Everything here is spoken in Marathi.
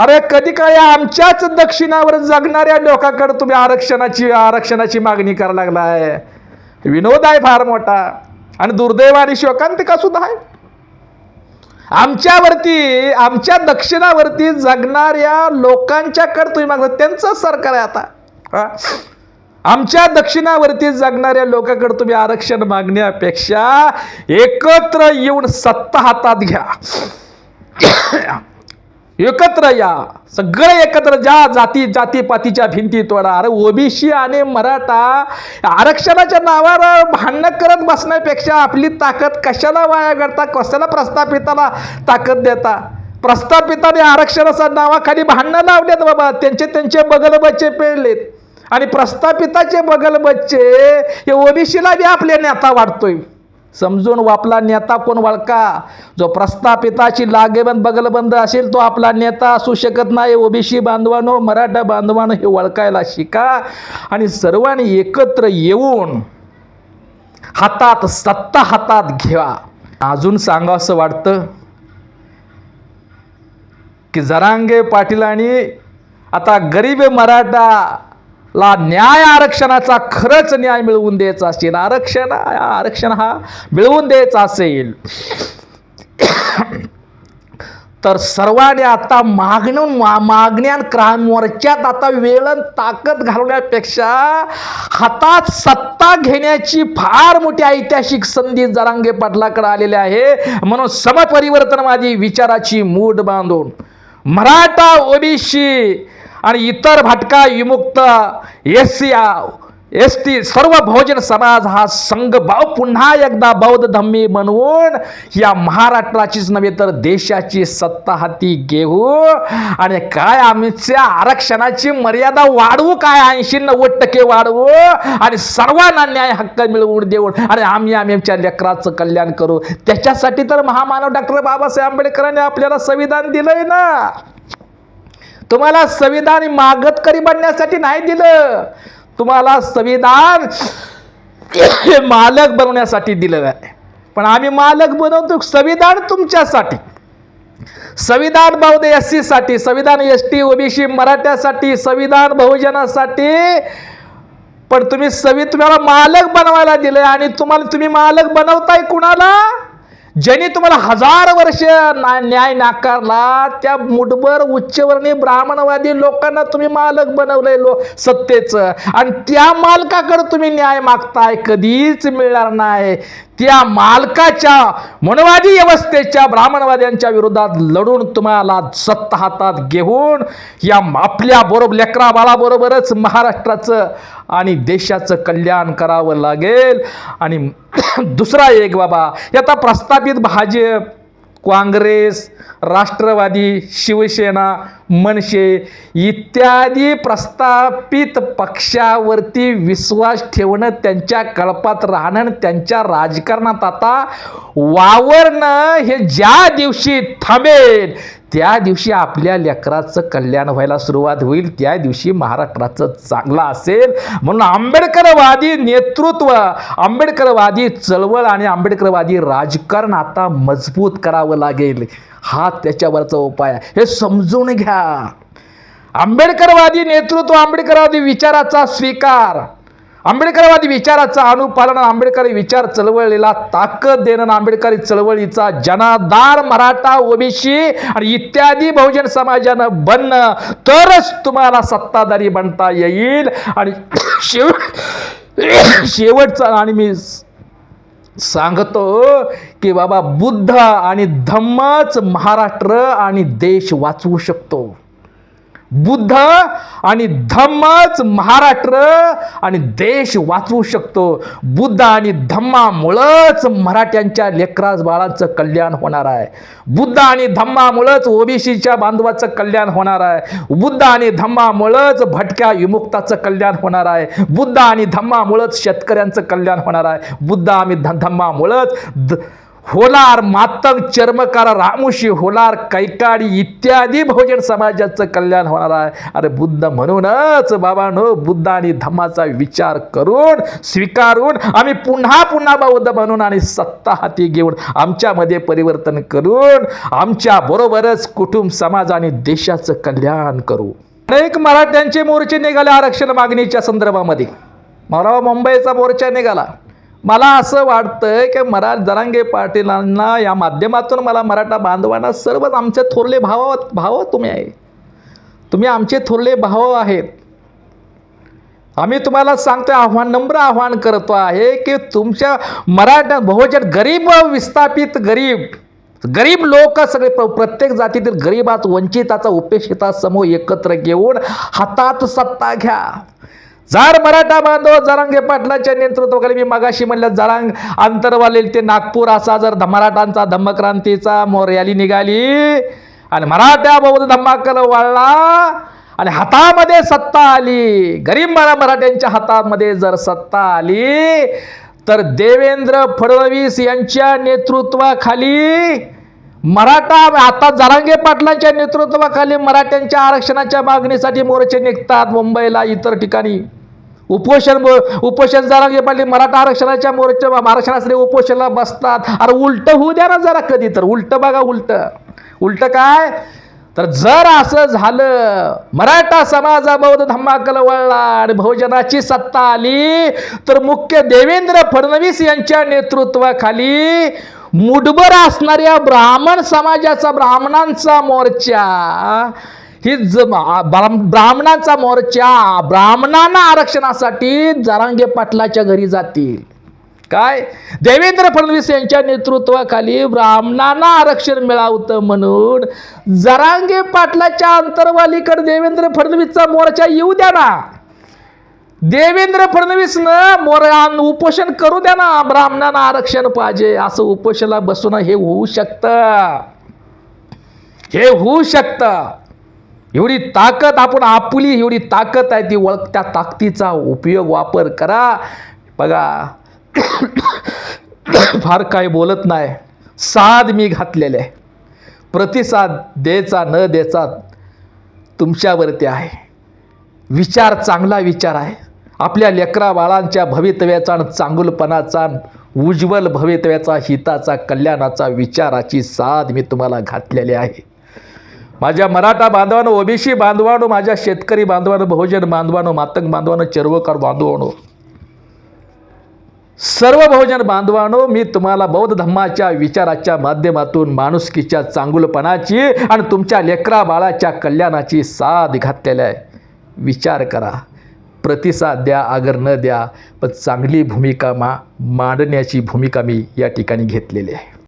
अरे कधी काय आमच्याच दक्षिणावर जगणाऱ्या लोकांकडे तुम्ही आरक्षणाची आरक्षणाची मागणी करायला लागलाय. विनोद आहे फार मोठा. आणि दुर्दैव आणि शोकांतिका सुद्धा आहे आमच्यावरती आमच्या दक्षिणावरती जगणाऱ्या लोकांच्याकडे तुम्ही मागता. त्यांचं सरकार आहे आता. आमच्या दक्षिणावरती जगणाऱ्या लोकांकडे तुम्ही आरक्षण मागण्यापेक्षा एकत्र येऊन सत्ता हातात घ्या. एकत्र या. सगळे एकत्र ज्या जाती जातीपातीच्या भिंती तोडा. अरे ओबीसी आणि मराठा आरक्षणाच्या नावावर भांडणं करत बसण्यापेक्षा आपली ताकद कशाला वाया करता कशाला प्रस्थापिताला ताकद देता? प्रस्थापिताने आरक्षणाच्या नावाखाली भांडणं लावलेत बाबा. त्यांचे त्यांचे बगल बच्चे पेळलेत आणि प्रस्थापिताचे बगल बच्चे हे ओबीसीला बी आपले नेता वाटतोय. समजून वापला नेता कोण वळका? जो प्रस्थापिताची लागेबंद बगलबंद असेल तो आपला नेता असू शकत नाही. ओबीसी बांधवानो मराठा बांधवानो हे वळकायला शिका. आणि सर्वांनी एकत्र येऊन हातात सत्ता हातात घ्या. अजून सांगावंसं वाटतं? की जरांगे पाटीलांनी आता गरीब मराठा ला न्याय आरक्षणाचा खरंच न्याय मिळवून द्यायचा असेल आरक्षण आरक्षण हा मिळवून द्यायचा असेल. तर सर्वांनी आता मागणून मा मागण्या क्रा आता वेळ ताकद घालवण्यापेक्षा हातात सत्ता घेण्याची फार मोठी ऐतिहासिक संधी जरांगे पाटलाकडे आलेली आहे. म्हणून समपरिवर्तनवादी विचाराची मूड बांधून मराठा ओबीसी आणि इतर भटका विमुक्त एस सी एस टी सर्व बहुजन समाज हा संघभाव पुन्हा एकदा बौद्ध धम्मी बनवून या महाराष्ट्राचीच नव्हे तर देशाची सत्ता हाती घेऊ. आणि काय आमच्या आरक्षणाची मर्यादा वाढवू काय ऐंशी नव्वद टक्के वाढवू? आणि सर्वांना न्याय हक्क मिळवून देऊन आणि आम्ही आमच्या लेकराचं कल्याण करू. त्याच्यासाठी तर महामानव डॉक्टर बाबासाहेब आंबेडकरांनी आपल्याला संविधान दिलंय ना. तुम्हाला संविधान मागतकरी बनण्यासाठी नाही दिलं. तुम्हाला संविधान हे मालक बनवण्यासाठी दिलं आहे. पण आम्ही मालक बनवतो संविधान तुमच्यासाठी. संविधान बौद्ध एससाठी संविधान एस टी ओबीसी मराठ्यासाठी संविधान बहुजनासाठी. पण तुम्ही सवि तुम्हाला मालक बनवायला दिलं आणि तुम्हाला तुम्ही मालक बनवताय कुणाला? ज्यांनी तुम्हाला हजार वर्ष ना न्याय नाकारला त्या मुठभर उच्चवर्णीय ब्राह्मणवादी लोकांना तुम्ही मालक बनवलंय लो सत्तेचं. आणि त्या मालकाकडे तुम्ही न्याय मागताय कधीच मिळणार नाही. त्या मालकाच्या मनवादी व्यवस्थेच्या ब्राह्मणवाद्यांच्या विरोधात लढून तुम्हाला सत्ता हातात घेऊन या आपल्या बरोबर लेकरा बाळाबरोबरच महाराष्ट्राचं आणि देशाचं कल्याण करावं लागेल. आणि दुसरा एक बाबा आता प्रस्थापित भाजप काँग्रेस राष्ट्रवादी शिवसेना मनसे इत्यादी प्रस्थापित पक्षावरती विश्वास ठेवणं त्यांच्या कळपात राहणं त्यांच्या राजकारणात आता वावरणं हे ज्या दिवशी थांबेल त्या दिवशी आपल्या लेकराचं कल्याण व्हायला सुरुवात होईल त्या दिवशी महाराष्ट्राचं चांगलं असेल. म्हणून आंबेडकरवादी नेतृत्व आंबेडकरवादी चळवळ आणि आंबेडकरवादी राजकारण आता मजबूत करावं लागेल. हा त्याच्यावरचा उपाय आहे. हे समजून घ्या. आंबेडकरवादी नेतृत्व आंबेडकरवादी विचाराचा स्वीकार. आंबेडकरवादी विचाराचा अनुपालन आंबेडकरी विचार चळवळीला ताकद देणं आंबेडकरी चळवळीचा जनाधार मराठा ओबीसी आणि इत्यादी बहुजन समाजानं बनणं. तरच तुम्हाला सत्ताधारी बनता येईल. आणि शेव शेवटचा आणि मी सांगतो की बाबा बुद्ध आणि धम्मच महाराष्ट्र आणि देश वाचवू शकतो. बुद्ध आणि धम्मच महाराष्ट्र आणि देश वाचवू शकतो. बुद्ध आणि धम्मामुळंच मराठ्यांच्या लेकराज बाळाचं कल्याण होणार आहे. बुद्ध आणि धम्मामुळंच ओबीसीच्या बांधवाचं कल्याण होणार आहे. बुद्ध आणि धम्मामुळंच भटक्या विमुक्ताचं कल्याण होणार आहे. बुद्ध आणि धम्मामुळंच शेतकऱ्यांचं कल्याण होणार आहे. बुद्ध आणि ध- धम्मामुळंच द होलार मातंग चर्मकार रामुशी होलार कैकाडी इत्यादी बहुजन समाजाचं कल्याण होणार आहे. अरे बुद्ध म्हणूनच बाबांनो बुद्ध आणि धम्माचा विचार करून स्वीकारून आम्ही पुन्हा पुन्हा बौद्ध बनून आणि सत्ता हाती घेऊन आमच्यामध्ये परिवर्तन करून आमच्या बरोबरच कुटुंब समाज आणि देशाचं कल्याण करू. अनेक मराठ्यांचे मोर्चे निघाले आरक्षण मागणीच्या संदर्भामध्ये. मला मुंबईचा मोर्चा निघाला. मला असं वाटतं की मरा जरांगे पाटीलांना या माध्यमातून मला मराठा बांधवांना सर्वच आमचे थोरले भाव भाव तुम्ही आहे. तुम्ही आमचे थोरले भाव आहेत. आम्ही तुम्हाला सांगतो आव्हान नम्र आव्हान करतो आहे की तुमच्या मराठा बहुजन गरीब विस्थापित गरीब गरीब लोक सगळे प्र प्रत्येक जातीतील गरीबात वंचिताचा उपेक्षिता समूह एकत्र घेऊन हातात सत्ता घ्या. जर मराठा बांधव जरांगे पाटलाच्या नेतृत्वाखाली मी मगाशी म्हणलं जरांग अंतरवाले ते नागपूर असा जर ध- मराठांचा धम्मक्रांतीचा मोर रॅली निघाली आणि मराठा बौद्ध धम्माकल वळला आणि हातामध्ये सत्ता आली गरीब मला मराठ्यांच्या हातामध्ये जर सत्ता आली तर देवेंद्र फडणवीस यांच्या नेतृत्वाखाली मराठा आता जरांगे पाटलांच्या नेतृत्वाखाली मराठ्यांच्या आरक्षणाच्या मागणीसाठी मोर्चे निघतात मुंबईला इतर ठिकाणी. उपोषण उपोषण जरांगे पाहिजे मराठा आरक्षणाच्या मोर्चा आरक्षणासाठी उपोषणाला बसतात. अरे उलट होऊ द्या ना जरा कधी तर. उलट बघा उलट. उलट काय? तर जर असं झालं मराठा समाजा बौद्ध धम्माकल वळला आणि बहुजनाची सत्ता आली तर मुख्य देवेंद्र फडणवीस यांच्या नेतृत्वाखाली मुठभर असणाऱ्या ब्राह्मण समाजाचा ब्राह्मणांचा मोर्चा ही ज ब्राह्मणांचा मोर्चा ब्राह्मणांना आरक्षणासाठी जरांगे पाटलाच्या घरी जातील. काय? देवेंद्र फडणवीस यांच्या नेतृत्वाखाली ब्राह्मणांना आरक्षण मिळावतं म्हणून जरांगे पाटलाच्या अंतरवालीकडे देवेंद्र फडणवीसचा मोर्चा येऊ द्या ना. देवेंद्र फडणवीसनं मोर उपोषण करू द्या ना. ब्राह्मणांना आरक्षण पाहिजे. असं उपोषणाला बसून हे होऊ शकतं. हे होऊ शकतं. एवढी ताकद आपण आपली एवढी ताकद आहे ती ओळख त्या ताकदीचा उपयोग वापर करा. बघा फार काय बोलत नाही. साध मी घातलेले. आहे प्रतिसाद द्यायचा न द्यायचा तुमच्यावरती आहे. विचार चांगला विचार आहे. आपल्या लेकरा बाळांच्या भवितव्याचा आणि चांगुलपणाचा उज्ज्वल भवितव्याचा हिताचा कल्याणाचा विचाराची साध मी तुम्हाला घातलेली आहे. माझ्या मराठा बांधवानो ओबीसी बांधवानो माझ्या शेतकरी बांधवानो बहुजन बांधवानो मातंग बांधवानो चर्वकार बांधवानो. सर्व बहुजन बांधवानो मी तुम्हाला बौद्ध धम्माच्या विचाराच्या माध्यमातून माणुसकीच्या चांगुलपणाची आणि तुमच्या लेकरा बाळाच्या कल्याणाची साथ घातलेली आहे. विचार करा. प्रतिसाद द्या आगर न द्या पण चांगली भूमिका मा मांडण्याची भूमिका मी या ठिकाणी घेतलेली आहे.